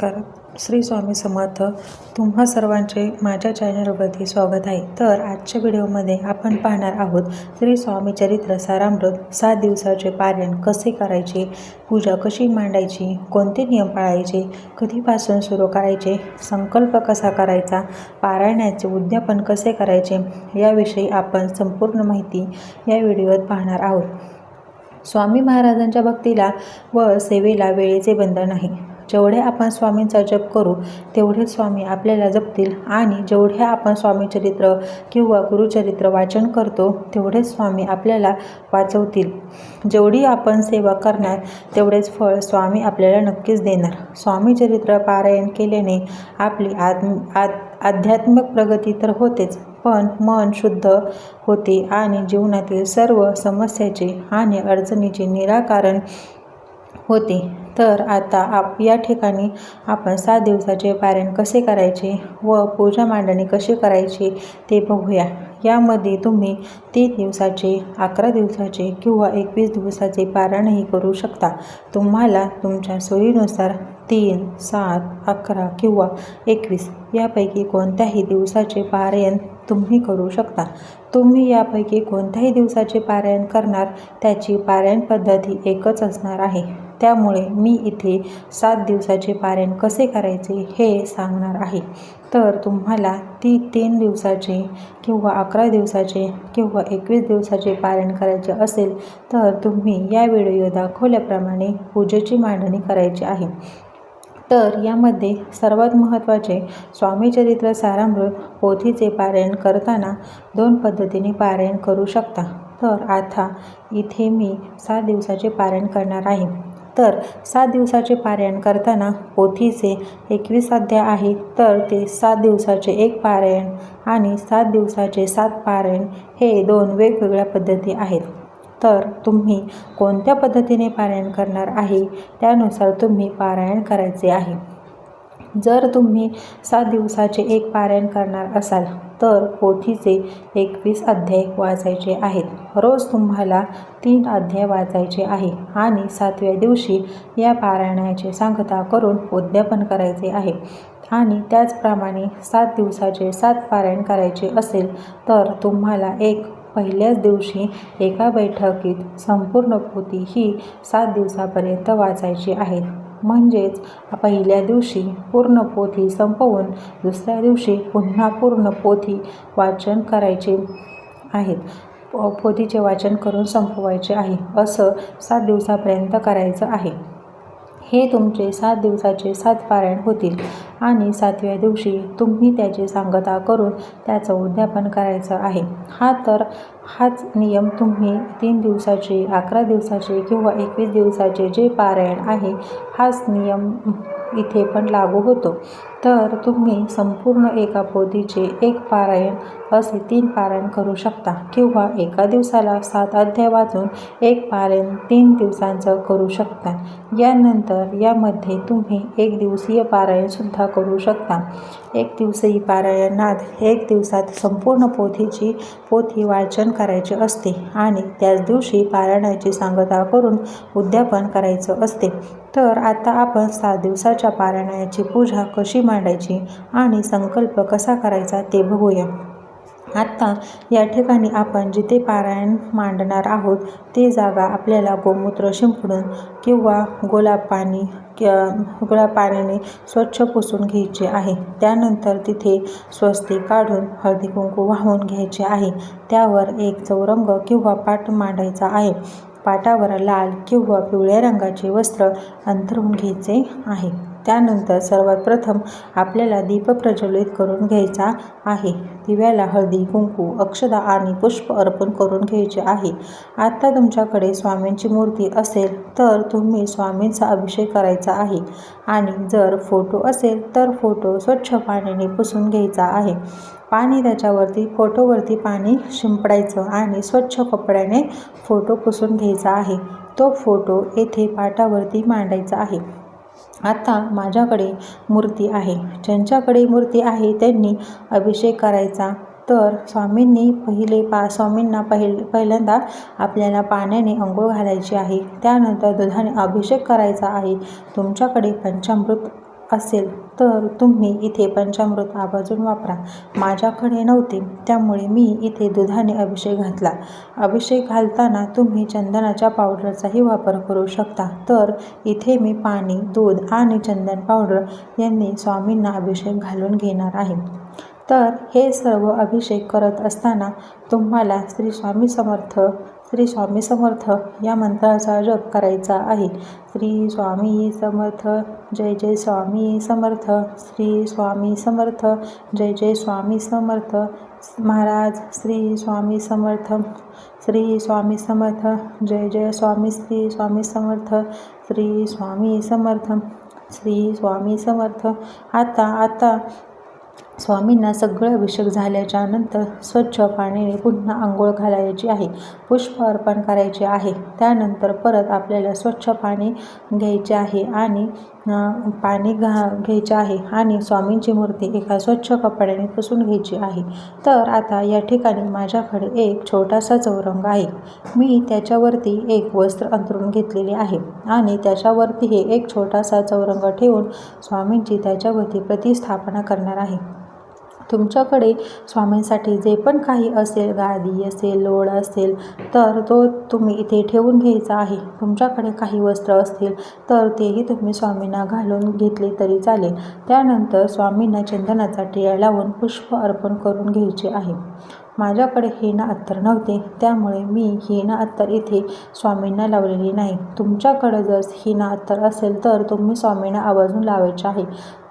नमस्कार. श्री स्वामी समर्थ. तुम्हा सर्वांचे माझ्या चॅनलवरती स्वागत आहे. तर आजच्या व्हिडिओमध्ये आपण पाहणार आहोत श्री स्वामी चरित्र सारामृत सात दिवसाचे पारायण कसे करायचे पूजा कशी मांडायची कोणते नियम पाळायचे कधीपासून सुरू करायचे संकल्प कसा करायचा पारायणाचे उद्यापन कसे करायचे याविषयी आपण संपूर्ण माहिती या व्हिडिओत पाहणार आहोत. स्वामी महाराजांच्या भक्तीला व सेवेला वेळेचे बंधन नाही जेवढे आपण स्वामींचा जप करू तेवढे स्वामी आपल्याला जपतील. आणि जेवढे आपण स्वामीचरित्र किंवा गुरुचरित्र वाचन करतो तेवढे स्वामी आपल्याला वाचवतील. जेवढी आपण सेवा करणार तेवढेच फळ स्वामी आपल्याला नक्कीच देणार. स्वामीचरित्र पारायण केल्याने आपली आत्म आद आध्यात्मिक प्रगती तर होतेच पण मन शुद्ध होते आणि जीवनातील सर्व समस्याचे आणि अडचणीचे निराकरण होते. तर आता आप या ठिकाणी आपण सात दिवसाचे पारायण कसे करायचे व पूजा मांडणी कशी करायची ते बघूया. यामध्ये तुम्ही तीन दिवसाचे अकरा दिवसाचे किंवा एकवीस दिवसाचे पारायणही करू शकता. तुम्हाला तुमच्या सोयीनुसार तीन सात अकरा किंवा एकवीस यापैकी कोणत्याही दिवसाचे पारायण तुम्ही करू शकता. तुम्ही यापैकी कोणत्याही दिवसाचे पारायण करणार त्याची पारायण पद्धती एकच असणार आहे. त्यामुळे मी इथे सात दिवसाचे पारायण कसे करायचे हे सांगणार आहे. तर तुम्हाला ती तीन दिवसाचे किंवा अकरा दिवसाचे किंवा एकवीस दिवसाचे पारायण करायचे असेल तर तुम्ही या व्हिडिओ दाखवल्याप्रमाणे पूजेची मांडणी करायची आहे. तर यामध्ये सर्वात महत्त्वाचे स्वामीचरित्र सारामृत पोथीचे पारायण करताना दोन पद्धतीने पारायण करू शकता. तर आता इथे मी सात दिवसाचे पारायण करणार आहे. तर सात दिवसाचे पारायण करताना पोथीचे एकवीस अध्याय आहे तर ते सात दिवसाचे एक पारायण आणि सात दिवसाचे सात पारायण हे दोन वेगवेगळ्या पद्धती आहेत. तर तुम्ही कोणत्या पद्धतीने पारायण करणार आहे? त्यानुसार तुम्ही पारायण करायचे आहे. जर तुम्ही सात दिवसाचे एक पारायण करणार असाल तर पोथीचे एकवीस अध्याय वाचायचे आहेत. रोज तुम्हाला तीन अध्याय वाचायचे आहे आणि सातव्या दिवशी या पारायणाची सांगता करून उद्यापन करायचे आहे. आणि त्याचप्रमाणे सात दिवसाचे सात पारायण करायचे असेल तर तुम्हाला एक पहिल्याच दिवशी एका बैठकीत संपूर्ण पोथी ही सात दिवसापर्यंत वाचायची आहेत म्हणजेच पहिल्या दिवशी पूर्ण पोथी संपवून दुसऱ्या दिवशी पुन्हा पूर्ण पोथी वाचन करायचे आहेत. पोथीचे वाचन करून संपवायचे आहे असं सात दिवसापर्यंत करायचं आहे. हे तुमचे सात दिवसाचे सात पारायण होतील आणि सातव्या दिवशी तुम्ही त्याची सांगता करून त्याचं उद्यापन करायचं आहे. हा तर हाच नियम तुम्ही तीन दिवसाचे अकरा दिवसाचे किंवा एकवीस दिवसाचे जे पारायण आहे हाच नियम इथे पण लागू होतो. तर तुम्ही संपूर्ण एका पोथीचे एक पारायण असे तीन पारायण करू शकता. किंवा एका दिवसाला सात अध्याय वाचून एक पारायण तीन दिवसांचं करू शकता. यानंतर यामध्ये तुम्ही एक दिवसीय पारायणसुद्धा करू शकता. एक दिवसीय पारायणात एक दिवसात संपूर्ण पोथीची पोथी वाचन करायचे असते आणि त्याच दिवशी पारायणाची सांगता करून उद्यापन करायचं असते. तर आता आपण सात दिवसाच्या पारायणाची पूजा कशी मांडायची आणि संकल्प कसा करायचा ते बघूया. आत्ता या ठिकाणी आपण जिथे पारायण मांडणार आहोत ते जागा आपल्याला गोमूत्र शिंपडून किंवा गुलाब पाणी गुलाब पाण्याने स्वच्छ पुसून घ्यायचे आहे. त्यानंतर तिथे स्वस्ती काढून हळदी कुंकू वाहून घ्यायचे आहे. त्यावर एक चौरंग किंवा पाट मांडायचा आहे. पाटावर लाल किंवा पिवळ्या रंगाचे वस्त्र अंथरून घ्यायचे आहे. त्यानंतर सर्वात प्रथम आपल्याला दीप प्रज्वलित करून घ्यायचा आहे. दिव्याला हळदी कुंकू अक्षदा आणि पुष्प अर्पण करून घ्यायचे आहे. आत्ता तुमच्याकडे स्वामींची मूर्ती असेल तर तुम्ही स्वामींचा अभिषेक करायचा आहे. आणि जर फोटो असेल तर फोटो स्वच्छ पाण्याने पुसून घ्यायचा आहे. पाणी त्याच्यावरती फोटोवरती पाणी शिंपडायचं आणि स्वच्छ कपड्याने फोटो पुसून घ्यायचा आहे. तो फोटो येथे पाटावरती मांडायचा आहे. आता माझ्याकडे मूर्ती आहे. ज्यांच्याकडे मूर्ती आहे त्यांनी अभिषेक करायचा. तर स्वामींनी पहिले पा स्वामींना पहिल पहिल्यांदा आपल्याला पाण्याने अंघोळ घालायची आहे. त्यानंतर दुधाने अभिषेक करायचा आहे. तुमच्याकडे पंचामृत असेल. तर तुम्ही इथे पंचामृत आवर्जून वापरा. माझ्याकडे नव्हते त्यामुळे मी इथे दुधाने अभिषेक घातला. अभिषेक घालताना तुम्ही चंदनाच्या पावडरचाही वापर करू शकता. तर इथे मी पाणी दूध आणि चंदन पावडर यांनी स्वामींना अभिषेक घालून घेणार आहे. तर हे सर्व अभिषेक करत असताना तुम्हाला श्री स्वामी समर्थ श्री स्वामी समर्थ या मंत्राचा जप करायचा आहे. श्री स्वामी समर्थ जय जय स्वामी समर्थ. श्री स्वामी समर्थ जय जय स्वामी समर्थ. महाराज श्री स्वामी समर्थ. श्री स्वामी समर्थ जय जय स्वामी श्री स्वामी समर्थ. श्री स्वामी समर्थ श्री स्वामी समर्थ. आता आता स्वामींना सगळं अभिषेक झाल्याच्यानंतर स्वच्छ पाण्याने पुन्हा आंघोळ घालायची आहे पुष्प अर्पण करायचे आहे. त्यानंतर परत आपल्याला स्वच्छ पाणी घ्यायचे आहे आणि पाणी घा घ्यायचे आहे आणि स्वामींची मूर्ती एका स्वच्छ कपड्याने पुसून घ्यायची आहे. तर आता या ठिकाणी माझ्याकडे एक छोटासा चौरंग आहे. मी त्याच्यावरती एक वस्त्र अंतरून घेतलेले आहे आणि त्याच्यावरती हे एक छोटासा चौरंग ठेवून स्वामींची त्याच्यावरती प्रतिस्थापना करणार आहे. तुमच्याकडे स्वामींसाठी जे पण काही असेल गादी असेल लोळ असेल तर तो तुम्ही इथे ठेवून घ्यायचा आहे. तुमच्याकडे काही वस्त्र असतील तर तेही तुम्ही स्वामींना घालून घेतले तरी चालेल. त्यानंतर स्वामींना चंदनाचा टिळा लावून पुष्प अर्पण करून घ्यायचे आहे. माझ्याकडे हिना अत्तर नव्हते त्यामुळे मी हिना अत्तर इथे स्वामींना लावलेली नाही. तुमच्याकडं जर हिना अत्तर असेल तर तुम्ही स्वामींना आवर्जून लावायचे आहे.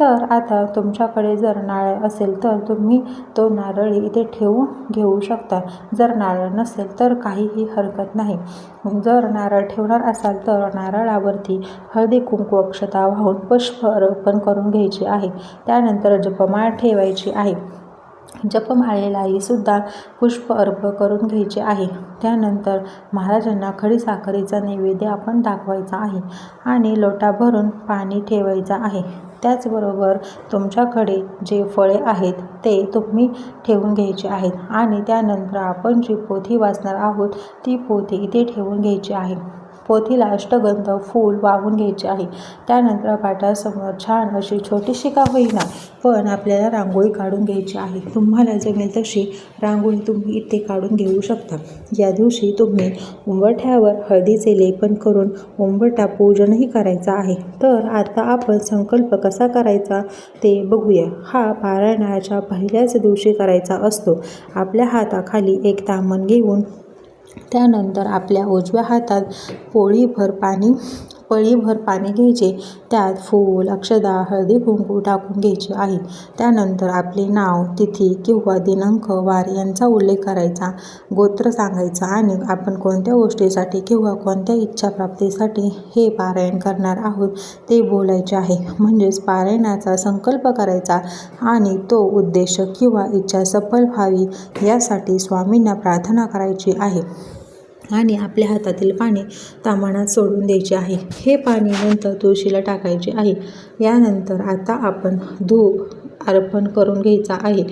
तर आता तुमच्याकडे जर नारळ असेल तर तुम्ही तो नारळ इथे ठेवून घेऊ शकता. जर नारळ नसेल तर काहीही हरकत नाही. जर नारळ ठेवणार असाल तर नारळावरती हळदी कुंकू अक्षता वाहून पुष्प अर्पण करून घ्यायचे आहे. त्यानंतर जपमाळ ठेवायची आहे. जपमाळेलाही सुद्धा पुष्प अर्प करून घ्यायचे आहे. त्यानंतर महाराजांना खडी साखरेचा नैवेद्य आपण दाखवायचा आहे आणि लोटा भरून पाणी ठेवायचं आहे. त्याचबरोबर तुमच्याकडे जे फळे आहेत ते तुम्ही ठेवून घ्यायचे आहेत आणि त्यानंतर आपण जी पोथी वाचणार आहोत ती पोथी इथे ठेवून घ्यायची आहे. पोथीला अष्टगंध फूल वाहून घ्यायचे आहे. त्यानंतर पाटासमोर छान अशी छोटीशी का होईना पण आपल्याला रांगोळी काढून घ्यायची आहे. तुम्हाला जमेल तशी रांगोळी तुम्ही इथे काढून घेऊ शकता. या दिवशी तुम्ही उंबरठ्यावर हळदीचे लेपन करून उंबरठा पूजनही करायचं आहे. तर आता आपण संकल्प कसा करायचा ते बघूया. हा पारायणाच्या पहिल्याच दिवशी करायचा असतो. आपल्या हाताखाली एक तामण घेऊन त्यानंतर आपल्या उजव्या हातात पोळीभर पाणी पळीभर पाणी घ्यायचे. त्यात फूल अक्षदा हळदी कुंकू टाकून घ्यायचे आहे. त्यानंतर आपले नाव तिथी किंवा दिनांक वार यांचा उल्लेख करायचा गोत्र सांगायचा आणि आपण कोणत्या गोष्टीसाठी किंवा कोणत्या इच्छाप्राप्तीसाठी हे पारायण करणार आहोत ते बोलायचे आहे. म्हणजेच पारायणाचा संकल्प करायचा आणि तो उद्देश किंवा इच्छा सफल व्हावी यासाठी स्वामींना प्रार्थना करायची आहे. आणि आपल्या हातातील पाणी तामाणात सोडून द्यायचे आहे. हे पाणी नंतर तुळशीला टाकायचे आहे. यानंतर आता आपण धूप अर्पण करून घ्यायचा आहे.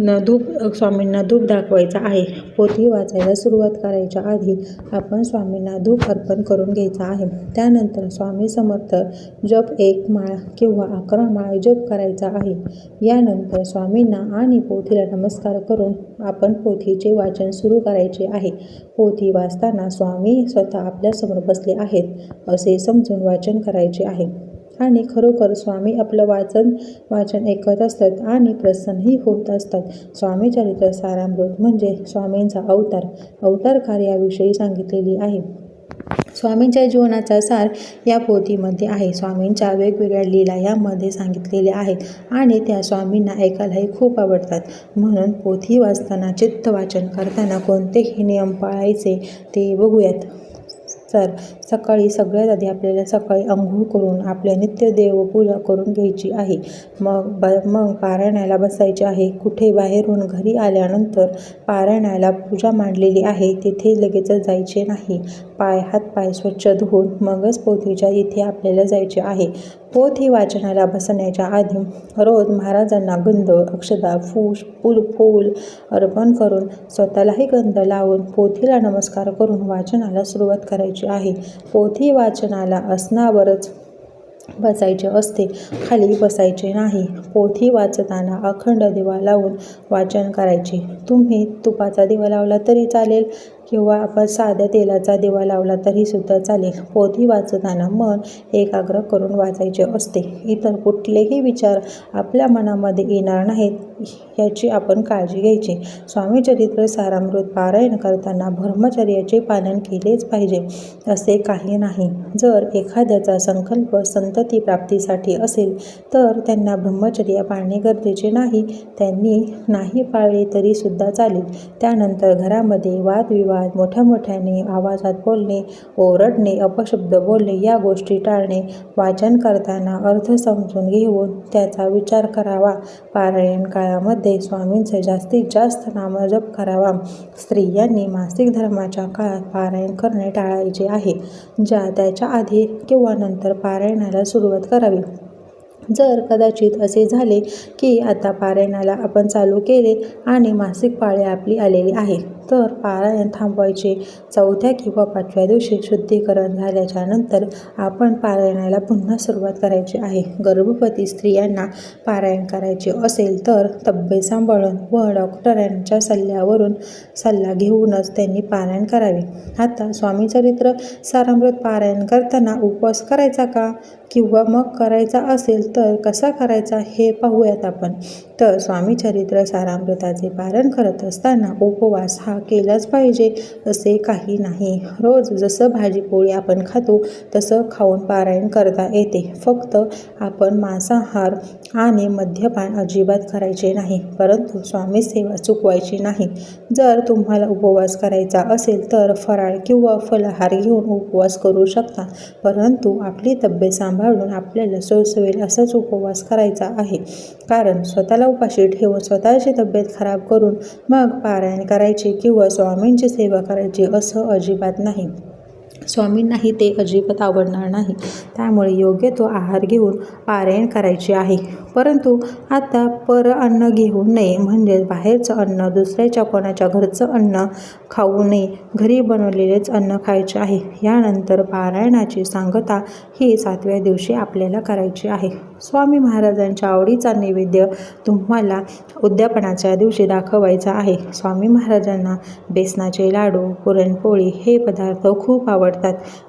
न धूप स्वामींना धूप दाखवायचा आहे. पोथी वाचायला सुरुवात करायच्या आधी आपण स्वामींना धूप अर्पण करून घ्यायचा आहे. त्यानंतर स्वामी समर्थ जप एक माळ किंवा अकरा माळ जप करायचा आहे. यानंतर स्वामींना आणि पोथीला नमस्कार करून आपण पोथीचे वाचन सुरू करायचे आहे. पोथी वाचताना स्वामी स्वतः आपल्यासमोर बसले आहेत असे समजून वाचन करायचे आहे. आणि खरोखर स्वामी आपलं वाचन वाचन ऐकत असतात आणि प्रसन्नही होत असतात. स्वामी चरित्र सारामृत म्हणजे स्वामींचा अवतार. अवतार कार्याविषयी सांगितलेली आहे. स्वामींच्या जीवनाचा सार या पोथीमध्ये आहे. स्वामींच्या वेगवेगळ्या लीला यामध्ये सांगितलेल्या आहेत आणि त्या स्वामींना ऐकायलाही खूप आवडतात. म्हणून पोथी वाचताना चित्त वाचन करताना कोणतेही नियम पाळायचे ते बघूयात. तर सकाळी सगळ्यात आधी आपल्याला सकाळी अंघोळ करून आपल्या नित्य देवपूजा करून घ्यायची आहे. मग ब मग पारायणाला बसायचे आहे. कुठे बाहेरून घरी आल्यानंतर पारायणाला पूजा मांडलेली आहे. तिथे लगेच जायचे नाही. पाय हातपाय स्वच्छ धुवून मगच पोथीच्या इथे आपल्याला जायचे आहे. पोथी वाचनाला बसण्याच्या आधी रोज महाराजांना गंध अक्षदा फूस फूल फूल अर्पण करून स्वतःलाही गंध लावून पोथीला नमस्कार करून वाचनाला सुरुवात करायची आहे. पोथी वाचनाला असणावरच बसायचे असते खाली बसायचे नाही. पोथी वाचताना अखंड दिवा लावून वाचन करायचे. तुम्ही तुपाचा दिवा लावला तरी चालेल. किंवा आपण साध्या तेलाचा दिवा लावला तरीसुद्धा चालेल. पोथी वाचताना मन एकाग्र करून वाचायचे असते. इतर कुठलेही विचार आपल्या मनामध्ये येणार नाहीत याची आपण काळजी घ्यायची. स्वामीचरित्र सारामृत पारायण करताना ब्रह्मचर्याचे पालन केलेच पाहिजे असे काही नाही. जर एखाद्याचा संकल्प संतती प्राप्तीसाठी असेल तर त्यांना ब्रह्मचर्य पाळणे गरजेचे नाही. त्यांनी नाही पाळले तरीसुद्धा चालेल. त्यानंतर घरामध्ये वादविवाद मोठ्या मोठ्याने आवाजात बोलणे ओरडणे अपशब्द बोलणे या गोष्टी टाळणे वाचन करताना अर्थ समजून घेऊन त्याचा विचार करावा. पारायण काळामध्ये स्वामींचे जास्तीत जास्त नामजप करावा. स्त्रियांनी मासिक धर्माच्या काळात पारायण करणे टाळायचे आहे. ज्या त्याच्या आधी किंवा नंतर पारायणाला सुरुवात करावी. जर कदाचित असे झाले की आता पारायणाला आपण चालू केले आणि मासिक पाळी आपली आलेली आहे. तर पारायण थांबवायचे. चौथ्या किंवा पाचव्या दिवशी शुद्धीकरण झाल्याच्यानंतर आपण पारायणाला पुन्हा सुरुवात करायची आहे. गर्भवती स्त्रियांना पारायण करायचे असेल तर तब्येत सांभाळून व डॉक्टरांच्या सल्ल्यावरून सल्ला घेऊनच त्यांनी पारायण करावे. आता स्वामीचरित्र सारामृत पारायण करताना उपवास करायचा का? किंवा मग करायचा असेल तर कसा करायचा हे पाहूयात आपण. तर स्वामीचरित्र सारामृताचे पारण करत असताना उपवास हा केलाच पाहिजे असे काही नाही. रोज जसं भाजीपोळी आपण खातो तसं खाऊन पारायण करता येते. फक्त आपण मांसाहार आणि मद्यपान अजिबात करायचे नाही परंतु स्वामी सेवा चुकवायची नाही. जर तुम्हाला उपवास करायचा असेल तर फराळ किंवा फलाहार घेऊन उपवास करू शकता परंतु आपली तब्येत सांभाळून आपल्याला सोसवेल असाच उपवास करायचा आहे. कारण स्वतःला उपाशी ठेवून स्वतःची तब्येत खराब करून मग पारायण करायचे किंवा स्वामींची सेवा करायची असं अजिबात नाही. स्वामींनाही ते अजिबात आवडणार नाही. त्यामुळे योग्य तो आहार घेऊन पारायण करायचे आहे. परंतु आता पर अन्न घेऊ नये म्हणजेच बाहेरचं अन्न दुसऱ्याच्या कोणाच्या घरचं अन्न खाऊ नये. घरी बनवलेलेच अन्न खायचे आहे. यानंतर पारायणाची सांगता ही सातव्या दिवशी आपल्याला करायची आहे. स्वामी महाराजांच्या आवडीचा नैवेद्य तुम्हाला उद्यापनाच्या दिवशी दाखवायचा आहे. स्वामी महाराजांना बेसनाचे लाडू पुरणपोळी हे पदार्थ खूप आवडतात.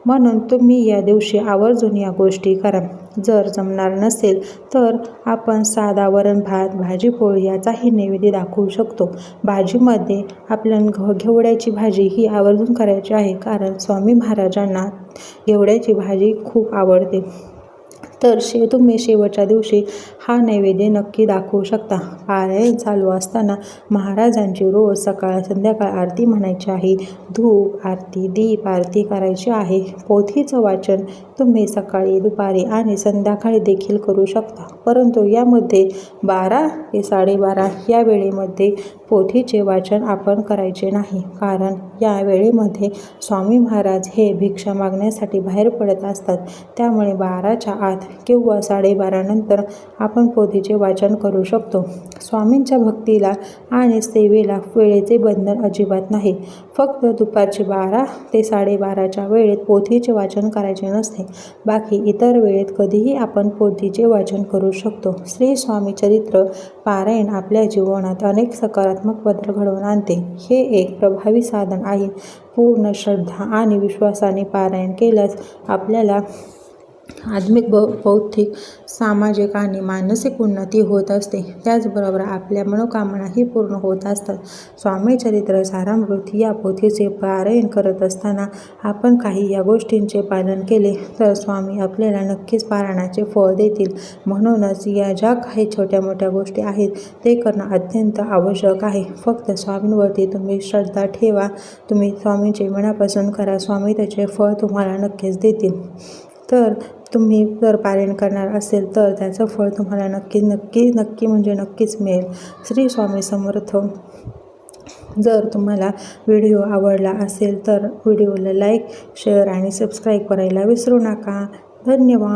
म्हणून तुम्ही या दिवशी आवर्जून या गोष्टी करा. जर जमणार नसेल तर आपण साधा वरण भात भाजी पोळी याचाही नैवेद्य दाखवू शकतो. भाजीमध्ये आपण घ घेवड्याची भाजी ही आवर्जून करायची आहे. कारण स्वामी महाराजांना घेवड्याची भाजी खूप आवडते. तर शे तुम्ही शेवटच्या दिवशी हा नैवेद्य नक्की दाखवू शकता. पारायण चालू असताना महाराजांची रोज सकाळ संध्याकाळ आरती म्हणायची आहे. धूप आरती दीप आरती करायची आहे. पोथीचं वाचन तुम्ही सकाळी दुपारी आणि संध्याकाळी देखील करू शकता. परंतु यामध्ये बारा ते साडेबारा या वेळेमध्ये पोथीचे वाचन आपण करायचे नाही. कारण या वेळेमध्ये स्वामी महाराज हे भिक्षा मागण्यासाठी बाहेर पडत असतात. त्यामुळे बाराच्या आत किंवा साडेबारानंतर आपण पोथीचे वाचन करू शकतो. स्वामींच्या भक्तीला आणि सेवेला वेळेचे बंधन अजिबात नाही. फक्त दुपारचे बारा ते साडेबाराच्या वेळेत पोथीचे वाचन करायचे नसते. बाकी इतर वेळेत कधीही आपण पोथीचे वाचन करू शकतो. श्री स्वामी चरित्र पारायण आपल्या जीवनात अनेक सकारात्मक सकारात्मक बदल घडवून आणते. हे एक प्रभावी साधन आहे. पूर्ण श्रद्धा आणि विश्वासाने पारायण केल्यास आपल्याला आत्मिक ब बौद्धिक सामाजिक आणि मानसिक उन्नती होत असते. त्याचबरोबर आपल्या मनोकामनाही पूर्ण होत असतात. स्वामी चरित्र सारामृत या पोथीचे पारायण करत असताना आपण काही या गोष्टींचे पालन केले तर स्वामी आपल्याला नक्कीच पारायणाचे फळ देतील. म्हणूनच या ज्या काही छोट्या मोठ्या गोष्टी आहेत ते करणं अत्यंत आवश्यक आहे. फक्त स्वामींवरती तुम्ही श्रद्धा ठेवा. तुम्ही स्वामींचे मनापासून करा. स्वामी त्याचे फळ तुम्हाला नक्कीच देतील. तर तुम्ही जर पारायण करणार असेल तर त्याचं फळ तुम्हाला नक्की नक्की नक्की म्हणजे नक्कीच मिळेल. श्री स्वामी समर्थ. जर तुम्हाला व्हिडिओ आवडला असेल तर व्हिडिओला लाईक शेअर आणि सबस्क्राईब करायला विसरू नका. धन्यवाद.